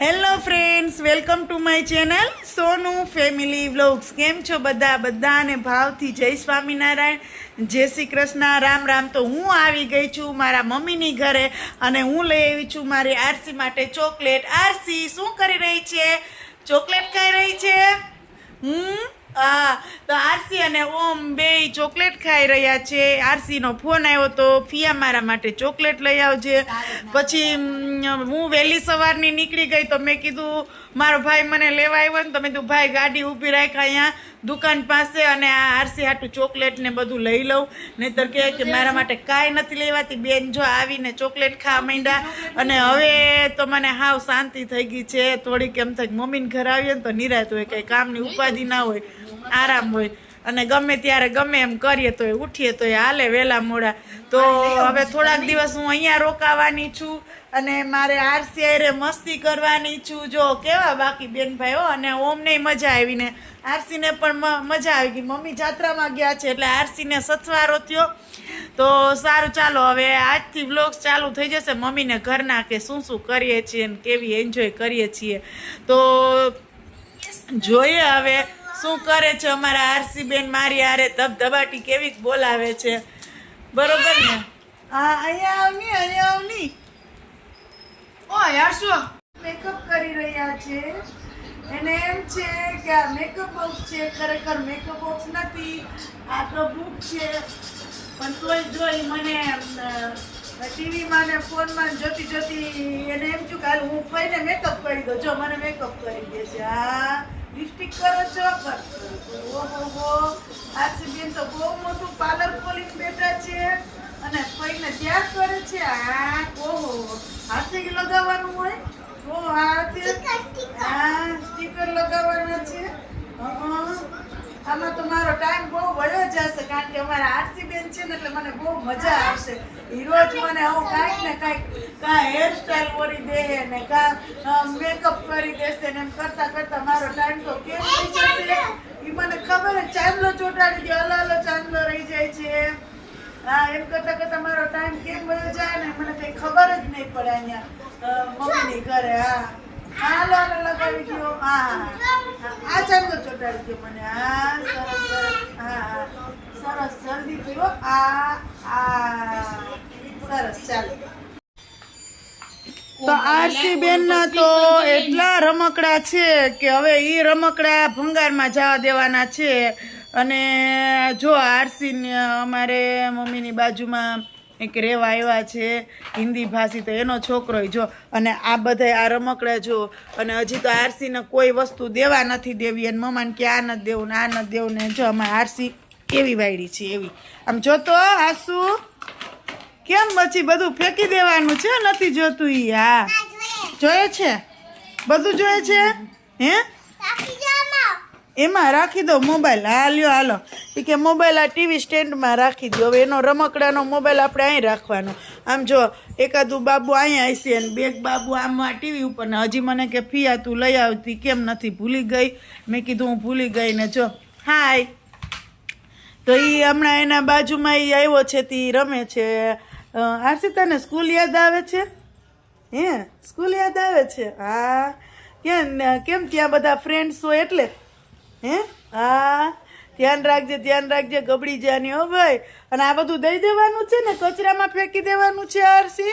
Hello friends welcome to my channel Sonu family vlogs કેમ છો બધા? બધાને ભાવથી જય સ્વામિનારાયણ. જય શ્રી કૃષ્ણ. રામ રામ. તો હું આવી ગઈ છું મારા મમ્મીની ઘરે અને હું લઈ આવી છું મારી આરસી માટે ચોકલેટ. આરસી શું કરી રહી છે? ચોકલેટ ખાઈ રહી છે? હમ? હા તો આરસી અને ઓમ બે ચોકલેટ ખાઈ રહ્યા છે. આરસીનો ફોન આવ્યો તો ફિયા મારા માટે ચોકલેટ લઈ આવજે. પછી હું વહેલી સવારની નીકળી ગઈ તો મેં કીધું મારો ભાઈ મને લેવા આવ્યો ને તો મેં કીધું ભાઈ ગાડી ઊભી રાખ અહીંયા દુકાન પાસે અને આ આરસી હાટું ચોકલેટ ને બધું લઈ લઉં. નહીતર કહે કે મારા માટે કાંઈ નથી લેવાતી. બેન જો આવીને ચોકલેટ ખાવા માંડ્યા. અને હવે તો મને હાવ શાંતિ થઈ ગઈ છે. થોડીક એમ થાય મમ્મીને ઘર આવીએ ને તો નિરાત હોય કંઈ કામની ઉપાધિ ના હોય. આરામ હોય. અને ગમે ત્યારે ગમે એમ કરીએ તો ઉઠીએ તો હાલે વહેલા મોડા. તો હવે થોડાક દિવસ હું અહીંયા રોકાવાની છું અને મારે આરસી હારે મસ્તી કરવાની છું. જો કેવા બાકી બેનભાઈઓ અને ઓમને મજા આવીને. આરસીને પણ મજા આવી ગઈ. મમ્મી જાત્રામાં ગયા છે એટલે આરસીને સથવારો થયો. તો સારું ચાલો, હવે આજથી વ્લોગ્સ ચાલુ થઈ જશે. મમ્મીને ઘરના કે શું શું કરીએ છીએ કેવી એન્જોય કરીએ છીએ. તો જોઈએ હવે. શું કરે છે અમારા આરસીબેન મારી આરે ધબધબાટી કેવી બોલાવે છે? બરોબર ને? હા અહીંયા આવની અહીંયા આવની. ઓ યાર શું? મેકઅપ કરી રહ્યા છે. એને એમ છે કે આ મેકઅપ બોક્સ છે ખરેખર મેકઅપ બોક્સ નથી. આ તો બુક છે. પણ તોય જોઈ મને ટીવીમાં ને ફોનમાં જોતી જોતી એને એમ છું કે હાલ હું ફઈને મેકઅપ કરી દઉં. જો મને મેકઅપ કરી દે છે. આ લિપસ્ટિક કરો છો? ઓહો હો આરસી બેન તો બહુ મોટું પાર્લર ખોલીને બેઠા છે અને કોઈને ત્યાં કરે છે. આ ઓહો. હાથે લગાવવાનું હોય? ઓ હાથે હા સ્ટીકર લગાવવાના છે. હં. આમાં તો મારો ટાઈમ બહુ વયો જશે કારણ કે અમારા આરસી બેન છે ને એટલે મને બહુ મજા આવશે. રોજ મને આવું કાંઈક ને કાંઈક, કાં હેરસ્ટાઈલ કરી દે ને કાં મેકઅપ કરી દેશે ને એમ કરતા કરતા મારો ટાઈમ તો કેમ થઈ જશે? એ મને ખબર જ, ચાંદલો ચોટાડી દે અલગ અલગ ચાંદલો રહી જાય છે. હા, એમ કરતા કરતા મારો ટાઈમ કેમ વયો જાય ને મને કંઈ ખબર જ નહીં પડે અહીંયા મમ્મી ઘરે, હા. હાલો અને લગાવી દો હા. આ ચાંદલો ચોટાડી દો મને. હા સરસ સરસ. હા હા. સરસ જલ્દી પીવો આ આ સરસ ચાલો. તો આરસી બેન ના તો એટલા રમકડા છે કે હવે એ રમકડા ભંગારમાં જવા દેવાના છે. અને જો આરસી ને અમારે મમ્મીની બાજુમાં એક રેવા આવ્યા છે હિન્દી ભાષી તો એનો છોકરો જો. અને આ બધા આ રમકડા જો. અને હજી તો આરસીને કોઈ વસ્તુ દેવા નથી દેવી. અને મમ્માને કે આ નથી દેવું ને આ નથી દેવું ને જો અમારે આરસી એવી વાયડી છે એવી. આમ જોતો આસુ કેમ પછી બધું ફેંકી દેવાનું છે? નથી જોતું ઈ હા. જોયે છે? બધું જોયે છે? હે? એમાં રાખી દો મોબાઈલ. હા લ્યો હાલો. એ કે મોબાઈલ આ ટીવી સ્ટેન્ડમાં રાખી દો. હવે એનો રમકડાનો મોબાઈલ આપણે અહીં રાખવાનો. આમ જો, એકાદું બાબુ અહીંયા હશે ને બેગ બાબુ આમાં ટીવી ઉપર ને હજી મને કે ફિયા તું લઈ આવતી, કેમ નથી? ભૂલી ગઈ? મેં કીધું હું ભૂલી ગઈ ને જો. હાય. તો એ હમણાં એના બાજુમાં એ આવ્યો છે, તે રમે છે. આરસી સ્કૂલ યાદ આવે છે? હે? સ્કૂલ યાદ આવે છે? હા. કેમ કેમ ત્યાં બધા ફ્રેન્ડ્સ હોય એટલે? હે? હા. ધ્યાન રાખજે ધ્યાન રાખજે, ગબડી જાની હો ભાઈ. અને આ બધું દઈ દેવાનું છે ને, કચરામાં ફેંકી દેવાનું છે આરસી?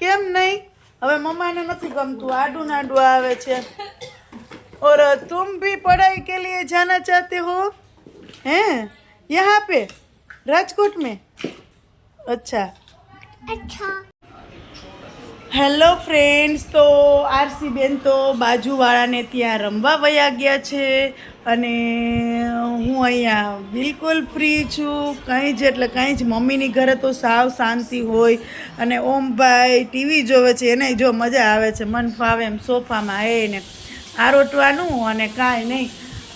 કેમ નહીં? હવે મમ્માને નથી ગમતું, આડું નાડું આવે છે. ઓર તુમ ભી પઢાઈ કે લીએ જાના ચાહતે હો? હે? યહાં પે રાજકોટ મેં અચ્છા. અચ્છા. હેલો ફ્રેન્ડ્સ, તો આરસીબેન તો બાજુવાળાને ત્યાં રમવા વયા ગયા છે અને હું અહીંયા બિલકુલ ફ્રી છું. કંઈ જ એટલે કંઈ જ મમ્મીની ઘરે તો સાવ શાંતિ હોય અને ઓમભાઈ ટીવી જોવે છે, એને જો મજા આવે છે, મન ફાવે એમ સોફામાં એને આરોટવાનું અને કાંઈ નહીં.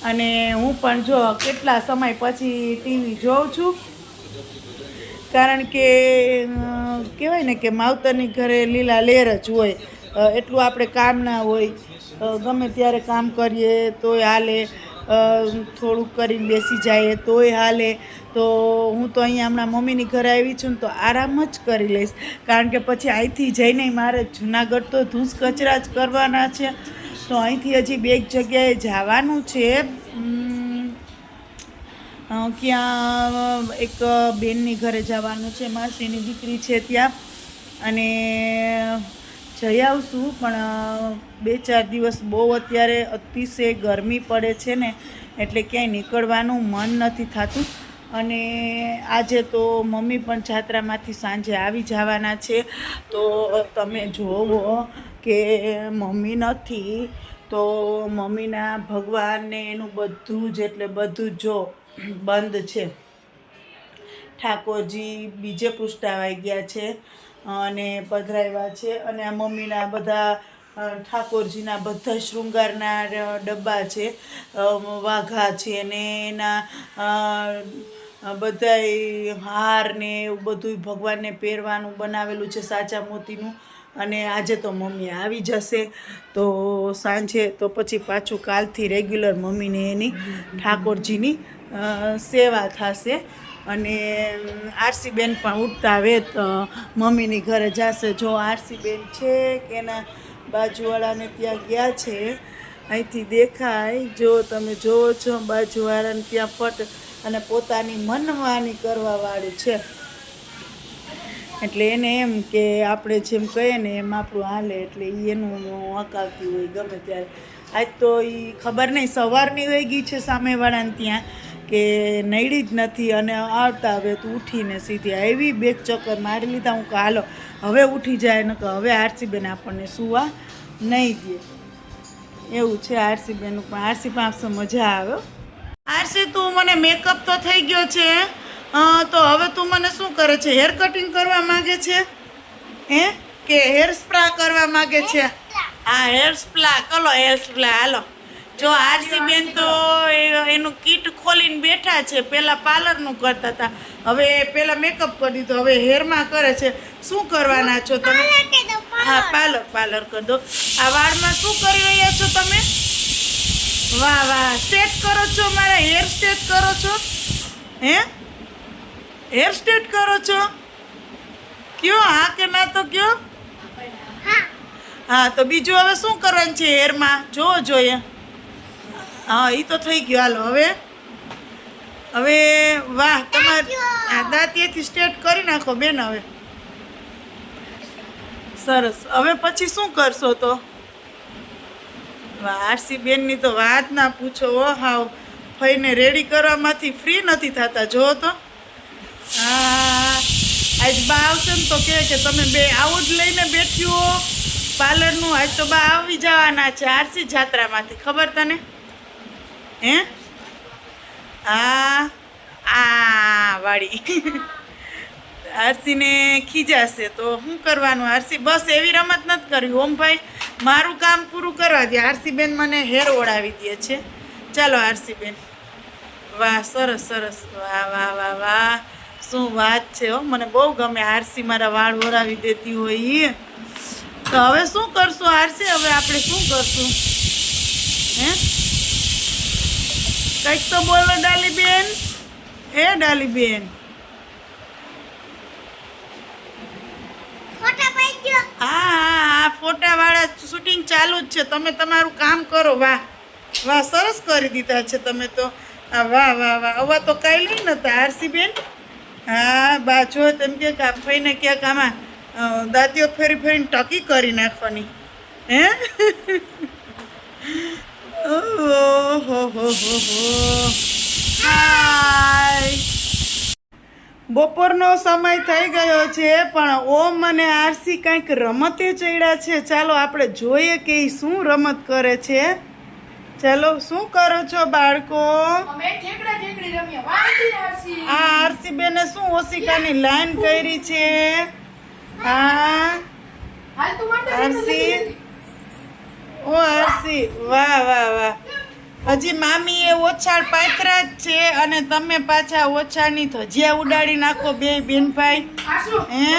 અને હું પણ જો કેટલા સમય પછી ટીવી જોઉં છું કારણ કે કહેવાય ને કે માવતરની ઘરે લીલા લેર જ હોય. એટલું આપણે કામ ના હોય. ગમે ત્યારે કામ કરીએ તોય હાલે. થોડુંક કરીને બેસી જાય તોય હાલે. તો હું તો અહીંયા હમણાં મમ્મીની ઘરે આવી છું ને તો આરામ જ કરી લઈશ. કારણ કે પછી અહીંથી જઈને મારે જુનાગઢ તો ધૂસ કચરા જ કરવાના છે. તો અહીંથી હજી બે જગ્યાએ જવાનું છે. ક્યાં એક બેનની ઘરે જવાનું છે, માસીની દીકરી છે ત્યાં. અને જઈ આવશું, પણ બે ચાર દિવસ બહુ અત્યારે અતિશય ગરમી પડે છે ને, એટલે ક્યાંય નીકળવાનું મન નથી થતું. અને આજે તો મમ્મી પણ જાત્રામાંથી સાંજે આવી જવાના છે. તો તમે જોવો કે મમ્મી નથી, તો મમ્મીના ભગવાનને એનું બધું જ, એટલે બધું જ બંધ છે. ઠાકોરજી બીજે પૃષ્ઠાવાઈ ગયા છે અને પધરાવ્યા છે અને આ મમ્મીના બધા ઠાકોરજીના બધા શૃંગારના ડબ્બા છે વાઘા છે ને એના બધા હાર ને એવું બધું ભગવાનને પહેરવાનું બનાવેલું છે સાચા મોતીનું. અને આજે તો મમ્મી આવી જશે. તો સાંજે તો પછી પાછું કાલથી રેગ્યુલર મમ્મીને એની ઠાકોરજીની સેવા થશે. અને આરસીબેન પણ ઉઠતા આવે મમ્મીની ઘરે જશે. જો આરસીબેન છે કે એના બાજુવાળાને ત્યાં ગયા છે, અહીંથી દેખાય. જો તમે જોવો છો બાજુવાળાને ત્યાં ફટ અને પોતાની મનમાની કરવાવાળી છે. એટલે એને એમ કે આપણે જેમ કહીએ ને એમ આપણું હાલે એટલે એ એનું હકાવતી હોય ગમે ત્યારે. આજ તો એ ખબર નહીં, સવારની વહી ગઈ છે સામેવાળાને ત્યાં કે નડી જ નથી અને આવતા હવે તું ઉઠીને સીધી આવી, બે ચક્કર મારી લીધા. હું કે, હાલો, હવે ઉઠી જાય ને કે હવે આરસીબેન આપણને સુવા નહીં દે. એવું છે આરસીબેનનું પણ આરસી પાસે મજા આવે હો. આરસી, તું મને મેકઅપ તો થઈ ગયો છે. તો હવે તું મને શું કરે છે? હેર કટિંગ કરવા માગે છે? હે? કે હેર સ્પ્રા કરવા માગે છે? હા હેર સ્પ્લા કલો હેર સ્પ્લા હાલો. જો આરસી બેન તો એનું કીટ ખોલીને બેઠા છે. પહેલાં પાર્લરનું કરતા હતા. હવે પહેલાં મેકઅપ કરી દીધું. હવે હેરમાં કરે છે. શું કરવાના છો તમે? હા પાર્લર પાર્લર કરી દો. આ વાળમાં શું કરી રહ્યા છો તમે? વાહ વાહ. સ્ટેટ કરો છો મારા હેર સ્ટેટ કરો છો? હે? હેર સ્ટેટ કરો છો? કયો? હા કે ના તો કયો? હા, તો બીજું હવે શું કરવાનું છે હેરમાં જોવો જોઈએ. હા એ તો થઈ ગયું. હાલો, હવે? હવે, વાહ, તમારે દાંતીએથી સ્ટેટ કરી નાખો બેન હવે. સરસ. હવે પછી શું કરશો તો? આરસી બેનની તો વાત ના પૂછો. ઓ હાવ. ફઈને રેડી કરવામાંથી ફ્રી નથી થતા. જો તો. આ આજ બા આવશે ને તો કહે કે તમે બે આવું જ લઈને બેઠ્યું હો. પાર્લરનું આજ તો બા આવી જવાના છે આરસી જાત્રામાંથી. ખબર તને? હે? હા, આ વાળી. આરસીને ખીજાશે તો શું કરવાનું આરસી? બસ એવી રમત નથી કરવી ઓમભાઈ મારું કામ પૂરું કરવા દે. આરસીબેન મને હેર ઓળાવી દે છે. ચાલો આરસી બેન વાહ, સરસ સરસ. વાહ વાહ વાહ વાહ. શું વાત છે હો. મને બહુ ગમે આરસી મારા વાળ વરાવી દેતી હોય તો હવે શું કરશું આરસી? હવે આપણે શું કરશું? હે? કંઈક તો બોલો ડાલી બેન એ ડાલી બેન હા હા હા ફોટાવાળા શૂટિંગ ચાલુ જ છે. તમે તમારું કામ કરો. વાહ વાહ સરસ કરી દીધા છે તમે તો. આ વાહ વાહ વાહ. અવા તો કાંઈ લઈ નતા આરસી બેન હા જો તેમ કે કાફાઈને ક્યાંક આમાં દાંતીઓ ફેરી ફેરીને ટકી કરી નાખવાની. હો? હો હો હાય. બપોરનો સમય થઈ ગયો છે, પણ ઓમ અને આરસી કંઈક રમતે ચડ્યા છે. ચાલો આપણે જોઈએ કે એ શું રમત કરે છે. ચાલો શું કરો છો બાળકો? આ આરસી બેને શું ઓશિકાની લાઈન કરી છે? હા? આરસી? ઓ આરસી. વાહ વાહ વાહ. હજી મામી એ ઓછાળ પાથરા જ છે અને તમે પાછા ઓછાળની ધજિયા ઉડાડી નાખો બે બેનભાઈ. હે?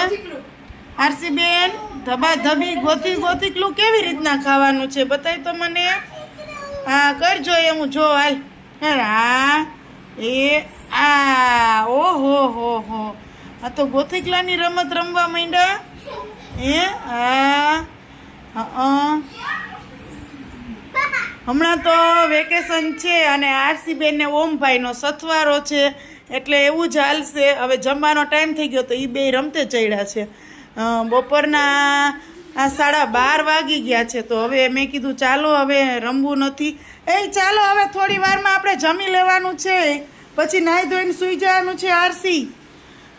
આરસી બેન ધબા ધબી ગોતી ગોતીકલું કેવી રીતના ખાવાનું છે બતાય તો મને. હા, કરજો એ હું, જો, હાલ. હા એ, આ, ઓહો, હો હો. આ તો ગોથિકલાની રમત રમવા માંડ્યા. એ આ હમણાં તો વેકેશન છે અને આરસી બેનને ઓમભાઈનો સથવારો છે, એટલે એવું જ હાલશે. હવે જમવાનો ટાઈમ થઈ ગયો તો એ બે રમતે ચડ્યા છે. બપોરના આ સાડા બાર વાગી ગયા છે તો હવે મેં કીધું, ચાલો હવે રમવું નથી. એ ચાલો હવે થોડી વારમાં આપણે જમી લેવાનું છે. પછી નાહી ધોઈને સૂઈ જવાનું છે આરસી.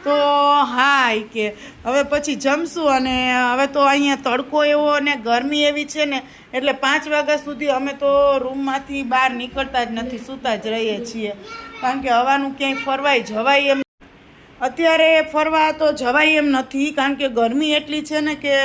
તો હા ઈ કે, હવે પછી જમશું અને હવે તો અહીંયા તડકો એવો અને ગરમી એવી છે ને, એટલે પાંચ વાગ્યા સુધી અમે તો રૂમમાંથી બહાર નીકળતા જ નથી, સૂતા જ રહીએ છીએ. કારણ કે હવાનું ક્યાંય ફરવાય જવાય એમ અત્યારે ફરવા તો જવાય એમ નથી, કારણ કે ગરમી એટલી છે ને કે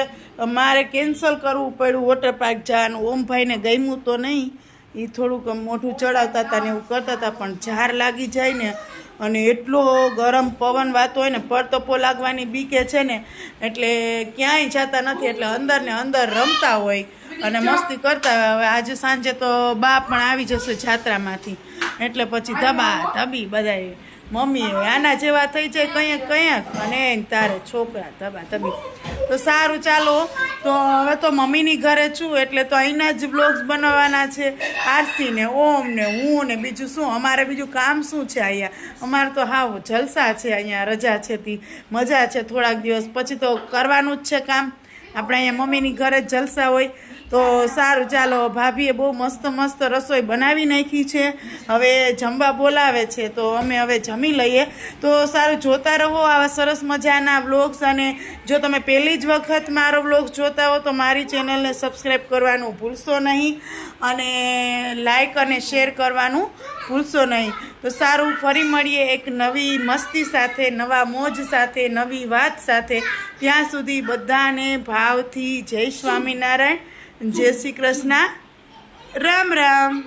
મારે કેન્સલ કરવું પડ્યું વોટર પાર્ક જવાનું. ઓમભાઈને ગમ્યું તો નહીં. એ થોડુંક મોઢું ચડાવતા હતા ને એવું કરતા હતા, પણ ઝાર લાગી જાય ને અને એટલો ગરમ પવન વાતો હોય ને પડતપો લાગવાની બીકે છે ને, એટલે ક્યાંય જતા નથી, એટલે અંદર ને અંદર રમતા હોય અને મસ્તી કરતા હવે આજે સાંજે તો બા પણ આવી જશે જાત્રામાંથી. એટલે પછી ધબા, ધબી બધાય મમ્મી, આના જેવા થઈ જાય કંઈક કંઈક. અને તારે છોકરા, ધબા, ધબી. તો સારું, ચાલો. તો હવે તો મમ્મીની ઘરે છું, એટલે તો અહીંના જ બ્લોગ્સ બનાવવાના છે. આરસી ને ઓમ ને હું ને બીજું શું? અમારે બીજું કામ શું છે અહીંયા? અમારે તો હાવ જલસા છે અહીંયા, રજા છે તી. મજા છે થોડાક દિવસ. પછી તો કરવાનું જ છે કામ. આપણે અહીંયા મમ્મીની ઘરે જલસા હોય. તો સારું, ચાલો, ભાભીએ બહુ મસ્ત મસ્ત રસોઈ બનાવી નાખી છે. હવે જમવા બોલાવે છે, તો અમે હવે જમી લઈએ. તો સારું, જોતા રહો આવા સરસ મજાના વ્લોગ્સ અને જો તમે પહેલી જ વખત મારો વ્લોગ જોતા હો, તો મારી ચેનલને સબસ્ક્રાઈબ કરવાનું ભૂલશો નહીં અને લાઈક અને શેર કરવાનું ભૂલશો નહીં. તો સારું, ફરી મળીએ એક નવી મસ્તી સાથે, નવા મોજ સાથે, નવી વાત સાથે. ત્યાં સુધી બધાને ભાવથી જય સ્વામિનારાયણ. જય શ્રી કૃષ્ણ. રામ રામ.